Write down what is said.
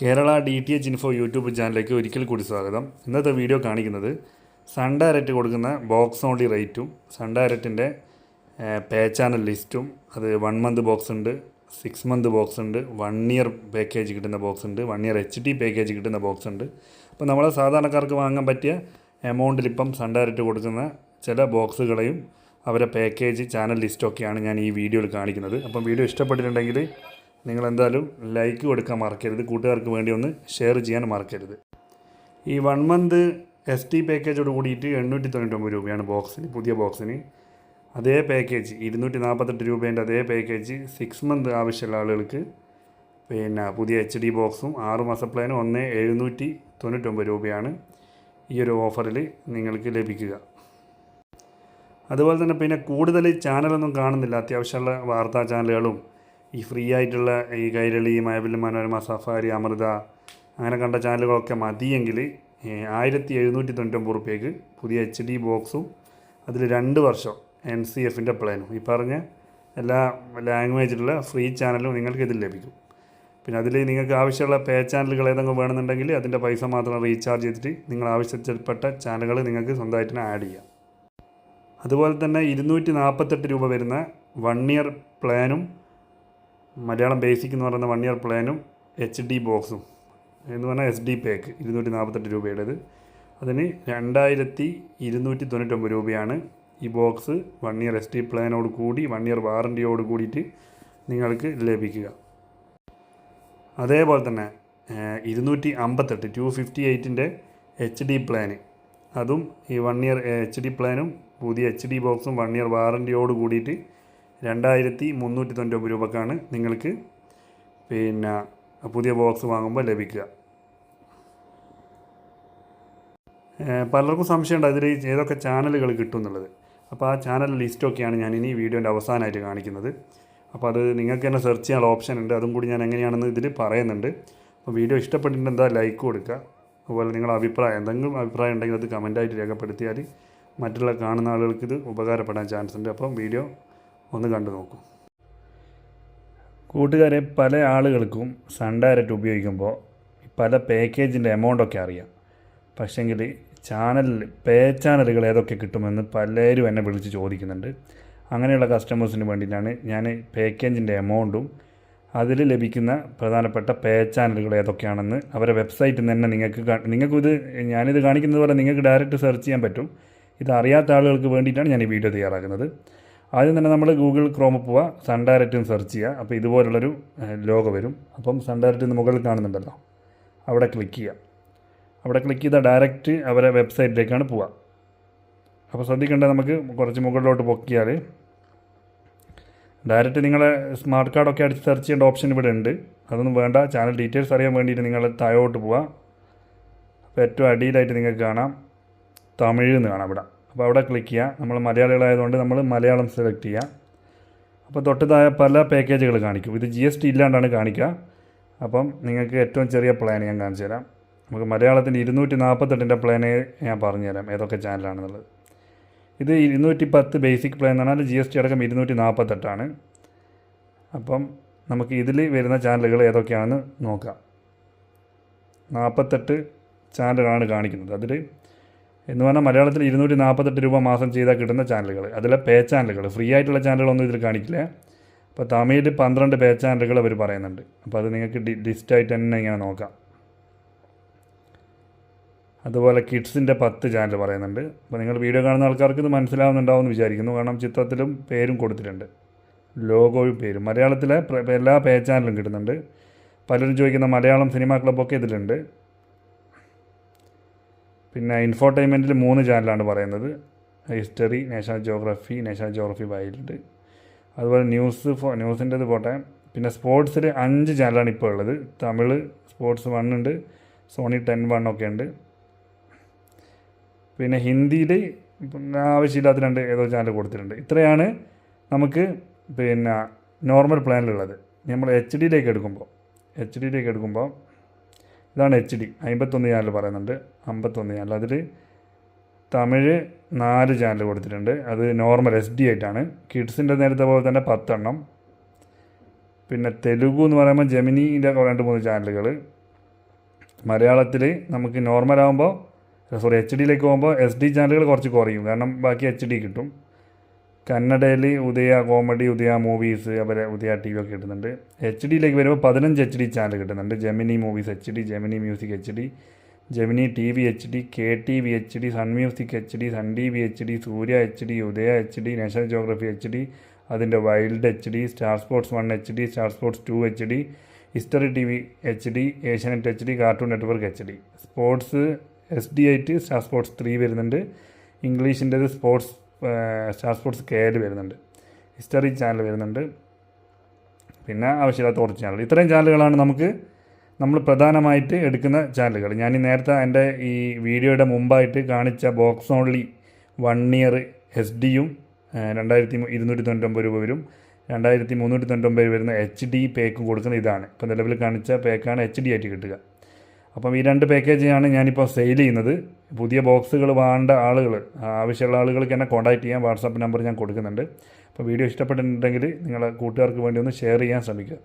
Kerala D T H info YouTube ചാനലിലേക്ക് ഒരിക്കൽ കൂടി സ്വാഗതം. ഇന്നത്തെ വീഡിയോ കാണിക്കുന്നത് സൺ ഡയറക്റ്റ് കൊടുക്കുന്ന ബോക്സ് ഓൺലി റേറ്റും സൺ ഡയറക്റ്റിന്റെ പേ ചാനൽ ലിസ്റ്റും അത് വൺ മന്ത് ബോക്സ് ഉണ്ട് സിക്സ് മന്ത് ബോക്സ് ഉണ്ട് വൺ ഇയർ പാക്കേജ് കിട്ടുന്ന ബോക്സ് ഉണ്ട് one year H D package കിട്ടുന്ന ബോക്സ് ഉണ്ട്. അപ്പോൾ നമ്മളെ സാധാരണക്കാർക്ക് വാങ്ങാൻ പറ്റിയ എമൗണ്ടിൽ ഇപ്പം സൺ ഡയറക്റ്റ് കൊടുക്കുന്ന ചില ബോക്സുകളെയും അവരെ പാക്കേജ് ചാനൽ ലിസ്റ്റൊക്കെയാണ് ഞാൻ ഈ വീഡിയോയിൽ കാണിക്കുന്നത്. അപ്പം വീഡിയോ ഇഷ്ടപ്പെട്ടിട്ടുണ്ടെങ്കിൽ നിങ്ങൾ എന്തായാലും ലൈക്ക് കൊടുക്കാൻ മറക്കരുത്. കൂട്ടുകാർക്ക് വേണ്ടി ഒന്ന് ഷെയർ ചെയ്യാൻ മറക്കരുത്. ഈ വൺ മന്ത് എസ് ടി പാക്കേജോട് കൂടിയിട്ട് എണ്ണൂറ്റി തൊണ്ണൂറ്റൊമ്പത് രൂപയാണ് ബോക്സിന് പുതിയ ബോക്സിന് അതേ പാക്കേജ് ഇരുന്നൂറ്റി നാൽപ്പത്തെട്ട് രൂപേന്റെ അതേ പാക്കേജ് സിക്സ് മന്ത് ആവശ്യമുള്ള ആളുകൾക്ക് പിന്നെ പുതിയ എച്ച് ഡി ബോക്സും ആറ് മാസ പ്ലാനും ഒന്ന് എഴുന്നൂറ്റി തൊണ്ണൂറ്റൊമ്പത് രൂപയാണ് ഈ ഒരു ഓഫറിൽ നിങ്ങൾക്ക് ലഭിക്കുക. അതുപോലെ തന്നെ പിന്നെ കൂടുതൽ ചാനലൊന്നും കാണുന്നില്ല. അത്യാവശ്യമുള്ള വാർത്താ ചാനലുകളും ഈ ഫ്രീ ആയിട്ടുള്ള ഈ കൈരളി മയബിൽ മനോരമ സഫാരി അമൃത അങ്ങനെ കണ്ട ചാനലുകളൊക്കെ മതിയെങ്കിൽ ആയിരത്തി എഴുന്നൂറ്റി തൊണ്ണൂറ്റൊമ്പത് റുപ്യക്ക് പുതിയ എച്ച് ഡി ബോക്സും അതിൽ രണ്ട് വർഷം എൻ സി എഫിന്റെ പ്ലാനും ഈ പറഞ്ഞ എല്ലാ ലാംഗ്വേജിലുള്ള ഫ്രീ ചാനലും നിങ്ങൾക്ക് ഇതിൽ ലഭിക്കും. പിന്നെ അതിൽ നിങ്ങൾക്ക് ആവശ്യമുള്ള പേ ചാനലുകൾ ഏതെങ്കിലും വേണമെന്നുണ്ടെങ്കിൽ അതിന്റെ പൈസ മാത്രം റീചാർജ് ചെയ്തിട്ട് നിങ്ങൾ ആവശ്യപ്പെട്ട ചാനലുകൾ നിങ്ങൾക്ക് സ്വന്തമായിട്ട് ആഡ് ചെയ്യാം. അതുപോലെ തന്നെ ഇരുന്നൂറ്റി നാൽപ്പത്തെട്ട് രൂപ വരുന്ന വൺ ഇയർ പ്ലാനും മലയാളം ബേസിക് എന്ന് പറയുന്ന വൺ ഇയർ പ്ലാനും എച്ച് ഡി ബോക്സും എന്ന് പറഞ്ഞാൽ എസ് ഡി പേക്ക് ഇരുന്നൂറ്റി നാൽപ്പത്തെട്ട് രൂപയുടേത്. അതിന് രണ്ടായിരത്തി ഇരുന്നൂറ്റി തൊണ്ണൂറ്റൊമ്പത് രൂപയാണ് ഈ box one year S D പ്ലാനോട് കൂടി വൺ ഇയർ വാറന്റിയോട് കൂടിയിട്ട് നിങ്ങൾക്ക് ലഭിക്കുക. അതേപോലെ തന്നെ ഇരുന്നൂറ്റി അമ്പത്തെട്ട് ടു ഫിഫ്റ്റി എയ്റ്റിന്റെ എച്ച് ഡി പ്ലാന് അതും ഈ വൺ ഇയർ എച്ച് ഡി പ്ലാനും പുതിയ എച്ച് ഡി ബോക്സും വൺ ഇയർ വാറന്റിയോട് കൂടിയിട്ട് രണ്ടായിരത്തി മുന്നൂറ്റി തൊണ്ണൂറ്റൊമ്പത് രൂപക്കാണ് നിങ്ങൾക്ക് പിന്നെ പുതിയ ബോക്സ് വാങ്ങുമ്പോൾ ലഭിക്കുക. പലർക്കും സംശയമുണ്ട് അതിൽ ഏതൊക്കെ ചാനലുകൾ കിട്ടും എന്നുള്ളത്. അപ്പോൾ ആ ചാനൽ ലിസ്റ്റൊക്കെയാണ് ഞാൻ ഇനി വീഡിയോന്റെ അവസാനമായിട്ട് കാണിക്കുന്നത്. അപ്പോൾ അത് നിങ്ങൾക്ക് തന്നെ സെർച്ച് ചെയ്യാനുള്ള ഓപ്ഷൻ ഉണ്ട്. അതും കൂടി ഞാൻ എങ്ങനെയാണെന്ന് ഇതിൽ പറയുന്നുണ്ട്. അപ്പോൾ വീഡിയോ ഇഷ്ടപ്പെട്ടിട്ടുണ്ട് എന്താ ലൈക്ക് കൊടുക്കുക. അതുപോലെ നിങ്ങളുടെ അഭിപ്രായം എന്തെങ്കിലും അഭിപ്രായം ഉണ്ടെങ്കിൽ അത് കമന്റായിട്ട് രേഖപ്പെടുത്തിയാൽ മറ്റുള്ള കാണുന്ന ആളുകൾക്ക് ഇത് ഉപകാരപ്പെടാൻ ചാൻസ് ഉണ്ട് അപ്പം വീഡിയോ ഒന്ന് കണ്ടു നോക്കൂ. കൂട്ടുകാരെ പല ആളുകൾക്കും സൺ ഡയറക്റ്റ് ഉപയോഗിക്കുമ്പോൾ പല പാക്കേജിന്റെ എമൗണ്ടൊക്കെ അറിയാം. പക്ഷേങ്കിൽ ചാനൽ പേ ചാനലുകൾ ഏതൊക്കെ കിട്ടുമെന്ന് പലരും എന്നെ വിളിച്ച് ചോദിക്കുന്നുണ്ട്. അങ്ങനെയുള്ള കസ്റ്റമേഴ്സിന് വേണ്ടിയിട്ടാണ് ഞാൻ പാക്കേജിന്റെ എമൗണ്ടും അതിൽ ലഭിക്കുന്ന പ്രധാനപ്പെട്ട പേ ചാനലുകൾ ഏതൊക്കെയാണെന്ന് അവരെ വെബ്സൈറ്റിൽ നിന്ന് തന്നെ നിങ്ങൾക്ക് നിങ്ങൾക്ക് ഇത് ഞാനിത് കാണിക്കുന്നത് പോലെ നിങ്ങൾക്ക് ഡയറക്റ്റ് സെർച്ച് ചെയ്യാൻ പറ്റും. ഇത് അറിയാത്ത ആളുകൾക്ക് വേണ്ടിയിട്ടാണ് ഞാൻ ഈ വീഡിയോ തയ്യാറാക്കുന്നത്. ആദ്യം തന്നെ നമ്മൾ ഗൂഗിൾ ക്രോമിൽ പോവുക സൺ ഡയറക്റ്റ് സെർച്ച് ചെയ്യുക അപ്പോൾ ഇതുപോലുള്ളൊരു ലോഗോ വരും. അപ്പം സൺ ഡയറക്റ്റ് മുകളിൽ കാണുന്നുണ്ടല്ലോ. അവിടെ ക്ലിക്ക് ചെയ്യുക അവിടെ ക്ലിക്ക് ചെയ്താൽ ഡയറക്റ്റ് അവരെ വെബ്സൈറ്റിലേക്കാണ് പോവുക അപ്പോൾ ശ്രദ്ധിക്കേണ്ടത് നമുക്ക് കുറച്ച് മുകളിലോട്ട് പൊക്കിയാൽ ഡയറക്റ്റ് നിങ്ങളെ സ്മാർട്ട് കാർഡൊക്കെ അടിച്ച് സെർച്ച് ചെയ്യേണ്ട ഓപ്ഷൻ ഇവിടെ ഉണ്ട്. അതൊന്നും വേണ്ട. ചാനൽ ഡീറ്റെയിൽസ് അറിയാൻ വേണ്ടിയിട്ട് നിങ്ങൾ താഴോട്ട് പോവുക അപ്പോൾ ഏറ്റവും അടിയിലായിട്ട് നിങ്ങൾക്ക് കാണാം. തമിഴ് എന്ന് കാണാം ഇവിടെ. അപ്പോൾ അവിടെ ക്ലിക്ക് ചെയ്യുക. നമ്മൾ മലയാളികളായതുകൊണ്ട് നമ്മൾ മലയാളം സെലക്ട് ചെയ്യുക. അപ്പോൾ തൊട്ട് താഴെ പല പാക്കേജുകൾ കാണിക്കും. ഇത് ജി എസ് ടി ഇല്ലാണ്ടാണ് കാണിക്കുക. അപ്പം നിങ്ങൾക്ക് ഏറ്റവും ചെറിയ പ്ലാൻ ഞാൻ കാണിച്ചു തരാം. നമുക്ക് മലയാളത്തിന്റെ ഇരുന്നൂറ്റി നാൽപ്പത്തെട്ടിന്റെ പ്ലാന് ഞാൻ പറഞ്ഞു തരാം. ഏതൊക്കെ ചാനലാണെന്നുള്ളത് ഇത് ഇരുന്നൂറ്റി പത്ത് ബേസിക് പ്ലാൻ എന്ന് പറഞ്ഞാൽ ജി എസ് ടി അടക്കം ഇരുന്നൂറ്റി നാൽപ്പത്തെട്ടാണ് അപ്പം നമുക്ക് ഇതിൽ വരുന്ന ചാനലുകൾ ഏതൊക്കെയാണെന്ന് നോക്കാം. നാൽപ്പത്തെട്ട് ചാനലുകളാണ് കാണിക്കുന്നത്. അതിൽ എന്ന് പറഞ്ഞാൽ മലയാളത്തിൽ ഇരുന്നൂറ്റി നാൽപ്പത്തെട്ട് രൂപ മാസം ചെയ്താൽ കിട്ടുന്ന ചാനലുകൾ. അതിലെ പേ ചാനലുകൾ. ഫ്രീ ആയിട്ടുള്ള ചാനലുകളൊന്നും ഇതിൽ കാണിക്കില്ല. അപ്പോൾ തമിഴിൽ പന്ത്രണ്ട് പേ ചാനലുകൾ അവർ പറയുന്നുണ്ട്. അപ്പോൾ അത് നിങ്ങൾക്ക് ഡി ലിസ്റ്റായിട്ട് തന്നെ ഇങ്ങനെ നോക്കാം. അതുപോലെ കിഡ്സിന്റെ പത്ത് ചാനൽ പറയുന്നുണ്ട്. അപ്പോൾ നിങ്ങൾ വീഡിയോ കാണുന്ന ആൾക്കാർക്ക് ഇത് മനസ്സിലാവുന്നുണ്ടാവുമെന്ന് വിചാരിക്കുന്നു. കാരണം ചിത്രത്തിലും പേരും കൊടുത്തിട്ടുണ്ട്. ലോഗോയും പേരും. മലയാളത്തിലെ എല്ലാ പേ ചാനലും കിട്ടുന്നുണ്ട്. പലരും ചോദിക്കുന്ന മലയാളം സിനിമാ ക്ലബ്ബൊക്കെ ഇതിലുണ്ട്. പിന്നെ ഇൻഫോർടൈൻമെന്റിൽ മൂന്ന് ചാനലാണ് പറയുന്നത്. History national geography national geography wild. അതുപോലെ ന്യൂസ് ന്യൂസിന്റെത് പോട്ടെ. പിന്നെ സ്പോർട്സിൽ അഞ്ച് ചാനലാണ് ഇപ്പോൾ ഉള്ളത്. തമിഴ് സ്പോർട്സ് വൺ ഉണ്ട്. സോണി ടെൻ വൺ ഒക്കെ ഉണ്ട്. പിന്നെ ഹിന്ദിയിൽ ആവശ്യമില്ലാത്ത രണ്ട് ഏതോ ചാനൽ കൊടുത്തിട്ടുണ്ട്. ഇത്രയാണ് നമുക്ക് പിന്നെ നോർമൽ പ്ലാനിലുള്ളത്. നമ്മൾ എച്ച് ഡിയിലേക്ക് എടുക്കുമ്പോൾ എച്ച് ഡിയിലേക്ക് എടുക്കുമ്പോൾ ഇതാണ് എച്ച് ഡി അമ്പത്തൊന്ന് ചാനൽ പറയുന്നുണ്ട്. അമ്പത്തൊന്ന് ചാനൽ അതിൽ തമിഴ് നാല് ചാനൽ കൊടുത്തിട്ടുണ്ട്. അത് നോർമൽ എസ് ഡി ആയിട്ടാണ്. കിഡ്സിന്റെ നേരത്തെ പോലെ തന്നെ പത്തെണ്ണം. പിന്നെ തെലുഗു എന്ന് പറയുമ്പോൾ ജെമിനിന്റെ രണ്ട് മൂന്ന് ചാനലുകൾ മലയാളത്തിൽ നമുക്ക് നോർമൽ ആകുമ്പോൾ സോറി എച്ച് ഡിയിലേക്ക് പോകുമ്പോൾ എസ് ഡി ചാനലുകൾ കുറച്ച് കുറയും. കാരണം ബാക്കി എച്ച് ഡി കിട്ടും. കന്നഡയിൽ ഉദയ കോമഡി ഉദയ മൂവീസ് അവരെ ഉദയ ടി വി ഒക്കെ കിട്ടുന്നുണ്ട് എച്ച് ഡിയിലേക്ക് വരുമ്പോൾ പതിനഞ്ച് എച്ച് ഡി ചാനൽ കിട്ടുന്നുണ്ട് Gemini Movies H D Gemini Music H D Gemini T V H D K T V H D Sun Music H D Sun T V H D Surya H D Udaya H D National Geography H D അതിന്റെ Wild H D Star Sports One H D Star Sports Two H D History T V H D Asianet H D Cartoon Network H D sports S D ആയിട്ട് Star sports three വരുന്നുണ്ട് ഇംഗ്ലീഷിന്റെത് sports Star Sports K L വരുന്നുണ്ട്. History channel വരുന്നുണ്ട്. പിന്നെ ആവശ്യമില്ലാത്ത കുറച്ച് channel ഇത്രയും ചാനലുകളാണ് നമുക്ക് നമ്മൾ പ്രധാനമായിട്ട് എടുക്കുന്ന ചാനലുകൾ ഞാൻ ഈ നേരത്തെ എന്റെ ഈ വീഡിയോയുടെ മുമ്പായിട്ട് കാണിച്ച box only one year S ഡിയും രണ്ടായിരത്തി ഇരുന്നൂറ്റി തൊണ്ണൂറ്റൊമ്പത് രൂപ വരും. രണ്ടായിരത്തി മുന്നൂറ്റി തൊണ്ണൂറ്റൊമ്പത് വരുന്ന എച്ച് ഡി പേക്കും കൊടുക്കുന്ന ഇതാണ്. ഇപ്പോൾ നിലവിൽ കാണിച്ച പേക്കാണ് എച്ച് ഡി ആയിട്ട് കിട്ടുക. അപ്പം ഈ രണ്ട് പാക്കേജാണ് ഞാനിപ്പോൾ സെയിൽ ചെയ്യുന്നത്. പുതിയ ബോക്സുകൾ വേണ്ട ആളുകൾ ആവശ്യമുള്ള ആളുകൾക്ക് എന്നെ കോൺടാക്റ്റ് ചെയ്യാൻ വാട്സാപ്പ് നമ്പർ ഞാൻ കൊടുക്കുന്നുണ്ട്. അപ്പോൾ വീഡിയോ ഇഷ്ടപ്പെട്ടിട്ടുണ്ടെങ്കിൽ നിങ്ങളെ കൂട്ടുകാർക്ക് വേണ്ടി ഒന്ന് ഷെയർ ചെയ്യാൻ ശ്രമിക്കുക.